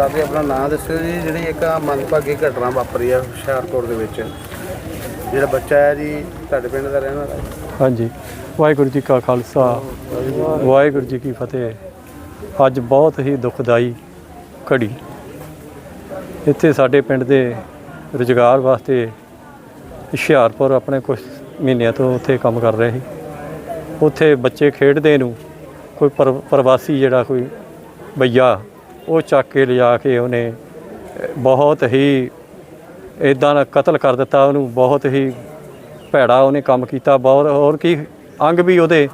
ਰਾਬੀ ਆਪਣਾ ਨਾਮ ਦੱਸਿਓ ਜੀ, ਜਿਹੜੀ ਇੱਕ ਆਹ ਮੰਦਭਾਗੀ ਘਟਨਾ ਵਾਪਰੀ ਆ ਹੁਸ਼ਿਆਰਪੁਰ ਦੇ ਵਿੱਚ। ਜਿਹੜਾ ਬੱਚਾ ਹੈ ਜੀ, ਤੁਹਾਡੇ ਪਿੰਡ ਦਾ ਰਹਿਣ ਵਾਲਾ ਹੈ। ਹਾਂਜੀ। ਵਾਹਿਗੁਰੂ ਜੀ ਕਾ ਖਾਲਸਾ। ਵਾਹਿਗੁਰੂ ਜੀ ਕੀ ਫਤਿਹ। ਅੱਜ ਬਹੁਤ ਹੀ ਦੁਖਦਾਈ ਘੜੀ। ਇੱਥੇ ਸਾਡੇ ਪਿੰਡ ਦੇ ਰੁਜ਼ਗਾਰ ਵਾਸਤੇ ਹੁਸ਼ਿਆਰਪੁਰ ਆਪਣੇ ਕੁਝ ਮਹੀਨਿਆਂ ਤੋਂ ਉੱਥੇ ਕੰਮ ਕਰ ਰਹੇ ਸੀ। ਉੱਥੇ ਬੱਚੇ ਖੇਡਦੇ ਨੂੰ ਕੋਈ ਪਰ- ਪ੍ਰਵਾਸੀ ਜਿਹੜਾ ਕੋਈ ਬਈਆ ਉਹ ਚੱਕ ਕੇ ਲਿਜਾ ਕੇ ਉਹਨੇ ਬਹੁਤ ਹੀ ਇਦਾਂ ਦਾ ਕਤਲ ਕਰ ਦਿੱਤਾ, ਉਹਨੂੰ ਬਹੁਤ ਹੀ ਭੈੜਾ ਉਹਨੇ ਕੰਮ ਕੀਤਾ, ਬਹੁਤ ਹੋਰ ਕੀ ਅੰਗ ਵੀ ਉਹਦੇ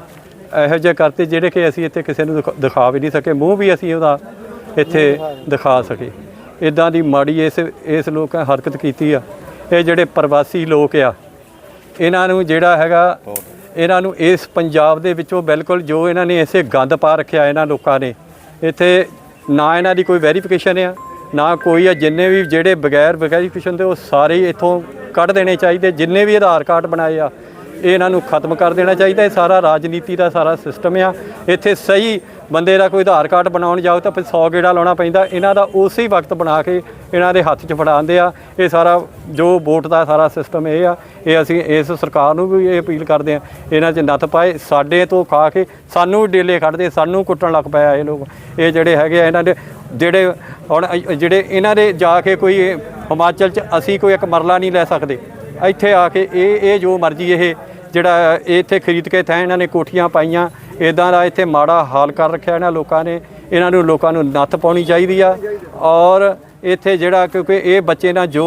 ਇਹੋ ਜਿਹੇ ਕਰਤੇ ਜਿਹੜੇ ਕਿ ਅਸੀਂ ਇੱਥੇ ਕਿਸੇ ਨੂੰ ਦਿਖਾ- ਦਿਖਾ ਵੀ ਨਹੀਂ ਸਕੇ, ਮੂੰਹ ਵੀ ਅਸੀਂ ਉਹਦਾ ਇੱਥੇ ਦਿਖਾ ਸਕੇ। ਇਦਾਂ ਦੀ ਮਾੜੀ ਇਸ ਇਸ ਲੋਕਾਂ ਹਰਕਤ ਕੀਤੀ ਆ। ਇਹ ਜਿਹੜੇ ਪ੍ਰਵਾਸੀ ਲੋਕ ਆ, ਇਹਨਾਂ ਨੂੰ ਜਿਹੜਾ ਹੈਗਾ, ਇਹਨਾਂ ਨੂੰ ਇਸ ਪੰਜਾਬ ਦੇ ਵਿੱਚੋਂ ਬਿਲਕੁਲ ਜੋ ਇਹਨਾਂ ਨੇ ਇਸੇ ਗੰਦ ਪਾ ਰੱਖਿਆ ਇਹਨਾਂ ਲੋਕਾਂ ਨੇ, ਇੱਥੇ ਨਾ ਇਹਨਾਂ ਦੀ ਕੋਈ ਵੈਰੀਫਿਕੇਸ਼ਨ ਆ, ਨਾ ਕੋਈ ਆ, ਜਿੰਨੇ ਵੀ ਜਿਹੜੇ ਬਗੈਰ ਵੈਰੀਫਿਕੇਸ਼ਨ ਦੇ, ਉਹ ਸਾਰੇ ਇੱਥੋਂ ਕੱਢ ਦੇਣੇ ਚਾਹੀਦੇ, ਜਿੰਨੇ ਵੀ ਆਧਾਰ ਕਾਰਡ ਬਣਾਏ ਆ। ਇਹ ਇਹਨਾਂ ਨੂੰ ਖਤਮ ਕਰ ਦੇਣਾ ਚਾਹੀਦਾ, ਇਹ ਸਾਰਾ ਰਾਜਨੀਤੀ ਦਾ ਸਾਰਾ ਸਿਸਟਮ ਆ। ਇੱਥੇ ਸਹੀ ਬੰਦੇ ਦਾ ਕੋਈ ਆਧਾਰ ਕਾਰਡ ਬਣਾਉਣ ਜਾਓ ਤਾਂ ਫਿਰ 100 ਗੇੜਾ ਲਾਉਣਾ ਪੈਂਦਾ। ਇਹਨਾਂ ਦਾ ਉਸੇ ਹੀ ਵਕਤ ਬਣਾ ਕੇ ਇਹਨਾਂ ਦੇ ਹੱਥ 'ਚ ਫੜਾਉਂਦੇ ਆ। ਇਹ ਸਾਰਾ ਜੋ ਵੋਟ ਦਾ ਸਾਰਾ ਸਿਸਟਮ ਇਹ ਆ, ਇਹ ਅਸੀਂ ਇਸ ਸਰਕਾਰ ਨੂੰ ਵੀ ਇਹ ਅਪੀਲ ਕਰਦੇ ਆ, ਇਹਨਾਂ 'ਚ ਨੱਥ ਪਾਏ, ਸਾਡੇ ਤੋਂ ਖਾ ਕੇ ਸਾਨੂੰ ਡੇਲੇ ਕੱਢਦੇ ਸਾਨੂੰ ਕੁੱਟਣ ਲੱਗ ਪਿਆ ਇਹ ਲੋਕ। ਇਹ ਜਿਹੜੇ ਹੈਗੇ ਆ ਇਹਨਾਂ ਦੇ, ਜਿਹੜੇ ਹੁਣ ਜਿਹੜੇ ਇਹਨਾਂ ਦੇ ਜਾ ਕੇ ਕੋਈ ਹਿਮਾਚਲ 'ਚ ਅਸੀਂ ਕੋਈ ਇੱਕ ਮਰਲਾ ਨਹੀਂ ਲੈ ਸਕਦੇ। ਇੱਥੇ ਆ ਕੇ ਇਹ ਇਹ ਜੋ ਮਰਜ਼ੀ ਇਹ ਜਿਹੜਾ ਇਹ ਇੱਥੇ ਖਰੀਦ ਕੇ ਥਾਂ ਇਹਨਾਂ ਨੇ ਕੋਠੀਆਂ ਪਾਈਆਂ ਇਦਾਂ ਦਾ ਇੱਥੇ ਮਾੜਾ ਹਾਲ ਕਰ ਰੱਖਿਆ ਇਹਨਾਂ ਲੋਕਾਂ ਨੇ, ਇਹਨਾਂ ਨੂੰ ਲੋਕਾਂ ਨੂੰ ਨੱਥ ਪਾਉਣੀ ਚਾਹੀਦੀ ਆ ਔਰ ਇੱਥੇ ਜਿਹੜਾ ਕਿਉਂਕਿ ਇਹ ਬੱਚੇ ਨਾਲ ਜੋ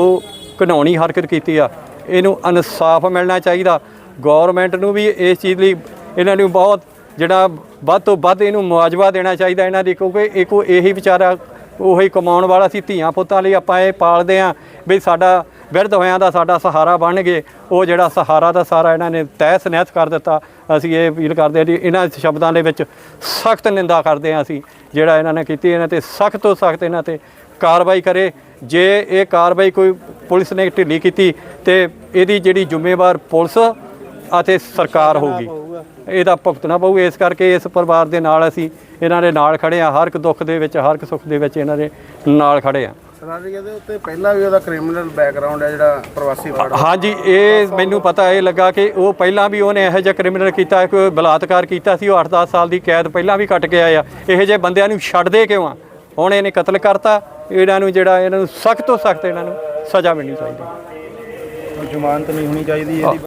ਘਿਨਾਉਣੀ ਹਰਕਤ ਕੀਤੀ ਆ, ਇਹਨੂੰ ਇਨਸਾਫ ਮਿਲਣਾ ਚਾਹੀਦਾ ਗਵਰਨਮੈਂਟ ਨੂੰ ਵੀ ਇਸ ਚੀਜ਼ ਲਈ ਇਹਨਾਂ ਨੂੰ ਬਹੁਤ ਜਿਹੜਾ ਵੱਧ ਤੋਂ ਵੱਧ ਇਹਨੂੰ ਮੁਆਵਜ਼ਾ ਦੇਣਾ ਚਾਹੀਦਾ ਇਹਨਾਂ ਦੀ, ਕਿਉਂਕਿ ਇਹ ਕੋ ਇਹੀ ਵਿਚਾਰਾ ਉਹੀ ਕਮਾਉਣ ਵਾਲਾ ਸੀ ਧੀਆਂ ਪੁੱਤਾਂ ਲਈ ਆਪਾਂ ਇਹ ਪਾਲਦੇ ਆਂ ਵੀ ਸਾਡਾ ਬਿਰਧ ਹੋਇਆਂ ਦਾ ਸਾਡਾ ਸਹਾਰਾ ਬਣ ਗਏ। ਉਹ ਜਿਹੜਾ ਸਹਾਰਾ ਦਾ ਸਾਰਾ ਇਹਨਾਂ ਨੇ ਤਹਿਸ ਨਹਿਸ ਕਰ ਦਿੱਤਾ। ਅਸੀਂ ਇਹ ਅਪੀਲ ਕਰਦੇ ਹਾਂ ਜੀ ਇਹਨਾਂ ਸ਼ਬਦਾਂ ਦੇ ਵਿੱਚ ਸਖਤ ਨਿੰਦਾ ਕਰਦੇ ਹਾਂ ਅਸੀਂ ਜਿਹੜਾ ਇਹਨਾਂ ਨੇ ਕੀਤੀ ਇਹਨਾਂ ਤੇ ਸਖਤ ਤੋਂ ਸਖਤ ਇਹਨਾਂ ਤੇ ਕਾਰਵਾਈ ਕਰੇ। ਜੇ ਇਹ ਕਾਰਵਾਈ ਕੋਈ ਪੁਲਿਸ ਨੇ ਢਿੱਲੀ ਕੀਤੀ ਤੇ ਇਹਦੀ ਜਿਹੜੀ ਜ਼ਿੰਮੇਵਾਰ ਪੁਲਿਸ ਅਤੇ ਸਰਕਾਰ ਹੋਊਗੀ। ਇਹਦਾ ਭੁਗਤਣਾ ਪਊ। ਇਸ ਕਰਕੇ ਇਸ ਪਰਿਵਾਰ ਦੇ ਨਾਲ ਅਸੀਂ ਇਹਨਾਂ ਦੇ ਨਾਲ ਖੜੇ ਆ ਹਰ ਇੱਕ ਦੁੱਖ ਦੇ ਵਿੱਚ ਹਰ ਇੱਕ ਸੁੱਖ ਦੇ ਵਿੱਚ ਇਹਨਾਂ ਦੇ ਨਾਲ ਖੜੇ ਆ ਸਰਦਾਰ ਜੀ ਕਹਿੰਦੇ ਉੱਤੇ ਪਹਿਲਾਂ ਵੀ ਉਹਦਾ ਕ੍ਰਿਮੀਨਲ ਬੈਕਗ੍ਰਾਉਂਡ ਹੈ ਜਿਹੜਾ ਪ੍ਰਵਾਸੀ ਵਾਰਡ ਹਾਂਜੀ ਇਹ ਮੈਨੂੰ ਪਤਾ ਇਹ ਲੱਗਾ ਕਿ ਉਹ ਪਹਿਲਾਂ ਵੀ ਉਹਨੇ ਇਹੋ ਜਿਹਾ ਕ੍ਰਿਮੀਨਲ ਕੀਤਾ ਕੋਈ ਬਲਾਤਕਾਰ ਕੀਤਾ ਸੀ ਉਹ 8-10 ਸਾਲ ਦੀ ਕੈਦ ਪਹਿਲਾਂ ਵੀ ਕੱਟ ਕੇ ਆਇਆ ਇਹੋ ਜਿਹੇ ਬੰਦਿਆਂ ਨੂੰ ਛੱਡਦੇ ਕਿਉਂ ਆ? ਹੁਣ ਇਹਨੇ ਕਤਲ ਕਰਤਾ ਇਹਨਾਂ ਨੂੰ ਜਿਹੜਾ ਇਹਨਾਂ ਨੂੰ ਸਖਤ ਤੋਂ ਸਖਤ ਇਹਨਾਂ ਨੂੰ ਸਜ਼ਾ ਮਿਲਣੀ ਚਾਹੀਦੀ। ਜ਼ਮਾਨਤ ਨਹੀਂ ਹੋਣੀ ਚਾਹੀਦੀ ਇਹਦੀ।